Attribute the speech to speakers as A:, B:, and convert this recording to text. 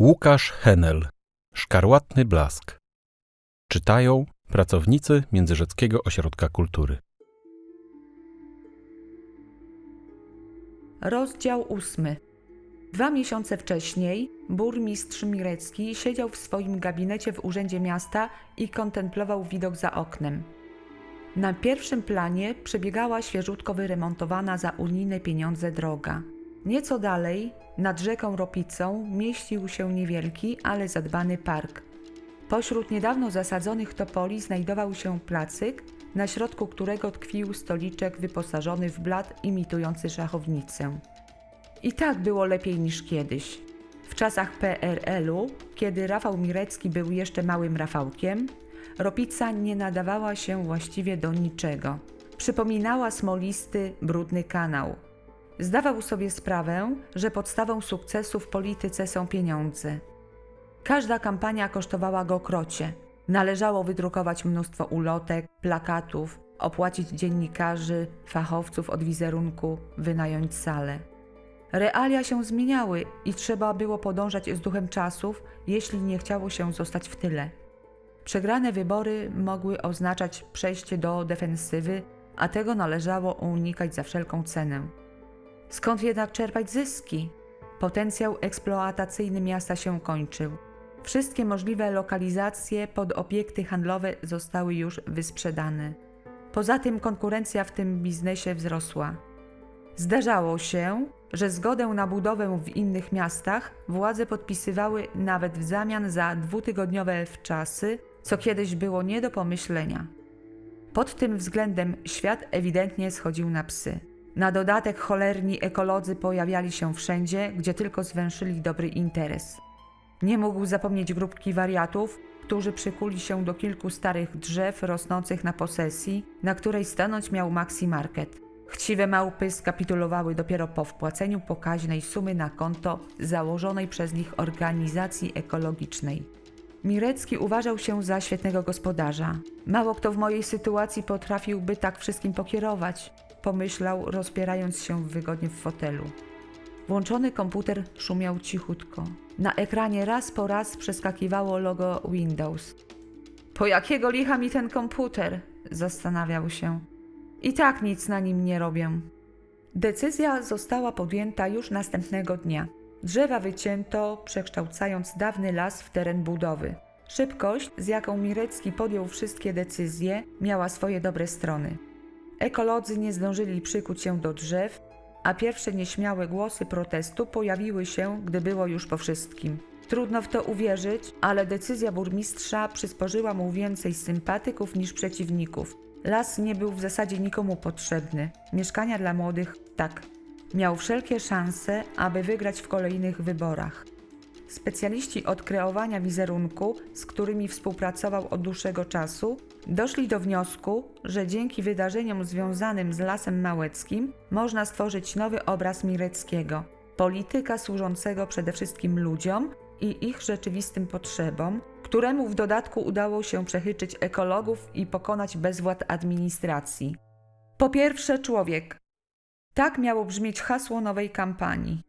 A: Łukasz Henel Szkarłatny blask Czytają pracownicy Międzyrzeckiego Ośrodka Kultury
B: Rozdział ósmy. Dwa miesiące wcześniej burmistrz Mirecki siedział w swoim gabinecie w urzędzie miasta i kontemplował widok za oknem. Na pierwszym planie przebiegała świeżutko wyremontowana za unijne pieniądze droga. Nieco dalej, nad rzeką Ropicą, mieścił się niewielki, ale zadbany park. Pośród niedawno zasadzonych topoli znajdował się placyk, na środku którego tkwił stoliczek wyposażony w blat imitujący szachownicę. I tak było lepiej niż kiedyś. W czasach PRL-u, kiedy Rafał Mirecki był jeszcze małym Rafałkiem, Ropica nie nadawała się właściwie do niczego. Przypominała smolisty, brudny kanał. Zdawał sobie sprawę, że podstawą sukcesu w polityce są pieniądze. Każda kampania kosztowała go krocie. Należało wydrukować mnóstwo ulotek, plakatów, opłacić dziennikarzy, fachowców od wizerunku, wynająć salę. Realia się zmieniały i trzeba było podążać z duchem czasów, jeśli nie chciało się zostać w tyle. Przegrane wybory mogły oznaczać przejście do defensywy, a tego należało unikać za wszelką cenę. Skąd jednak czerpać zyski? Potencjał eksploatacyjny miasta się kończył. Wszystkie możliwe lokalizacje pod obiekty handlowe zostały już wysprzedane. Poza tym konkurencja w tym biznesie wzrosła. Zdarzało się, że zgodę na budowę w innych miastach władze podpisywały nawet w zamian za dwutygodniowe wczasy, co kiedyś było nie do pomyślenia. Pod tym względem świat ewidentnie schodził na psy. Na dodatek cholerni ekolodzy pojawiali się wszędzie, gdzie tylko zwęszyli dobry interes. Nie mógł zapomnieć grupki wariatów, którzy przykuli się do kilku starych drzew rosnących na posesji, na której stanąć miał Maxi Market. Chciwe małpy skapitulowały dopiero po wpłaceniu pokaźnej sumy na konto założonej przez nich organizacji ekologicznej. Mirecki uważał się za świetnego gospodarza. Mało kto w mojej sytuacji potrafiłby tak wszystkim pokierować, pomyślał, rozpierając się wygodnie w fotelu. Włączony komputer szumiał cichutko. Na ekranie raz po raz przeskakiwało logo Windows. Po jakiego licha mi ten komputer? Zastanawiał się. I tak nic na nim nie robię. Decyzja została podjęta już następnego dnia. Drzewa wycięto, przekształcając dawny las w teren budowy. Szybkość, z jaką Mirecki podjął wszystkie decyzje, miała swoje dobre strony. Ekolodzy nie zdążyli przykuć się do drzew, a pierwsze nieśmiałe głosy protestu pojawiły się, gdy było już po wszystkim. Trudno w to uwierzyć, ale decyzja burmistrza przysporzyła mu więcej sympatyków niż przeciwników. Las nie był w zasadzie nikomu potrzebny. Mieszkania dla młodych tak. Miał wszelkie szanse, aby wygrać w kolejnych wyborach. Specjaliści od kreowania wizerunku, z którymi współpracował od dłuższego czasu, doszli do wniosku, że dzięki wydarzeniom związanym z Lasem Małeckim można stworzyć nowy obraz Mireckiego, polityka służącego przede wszystkim ludziom i ich rzeczywistym potrzebom, któremu w dodatku udało się przechyczyć ekologów i pokonać bezwład administracji. Po pierwsze, człowiek. Tak miało brzmieć hasło nowej kampanii.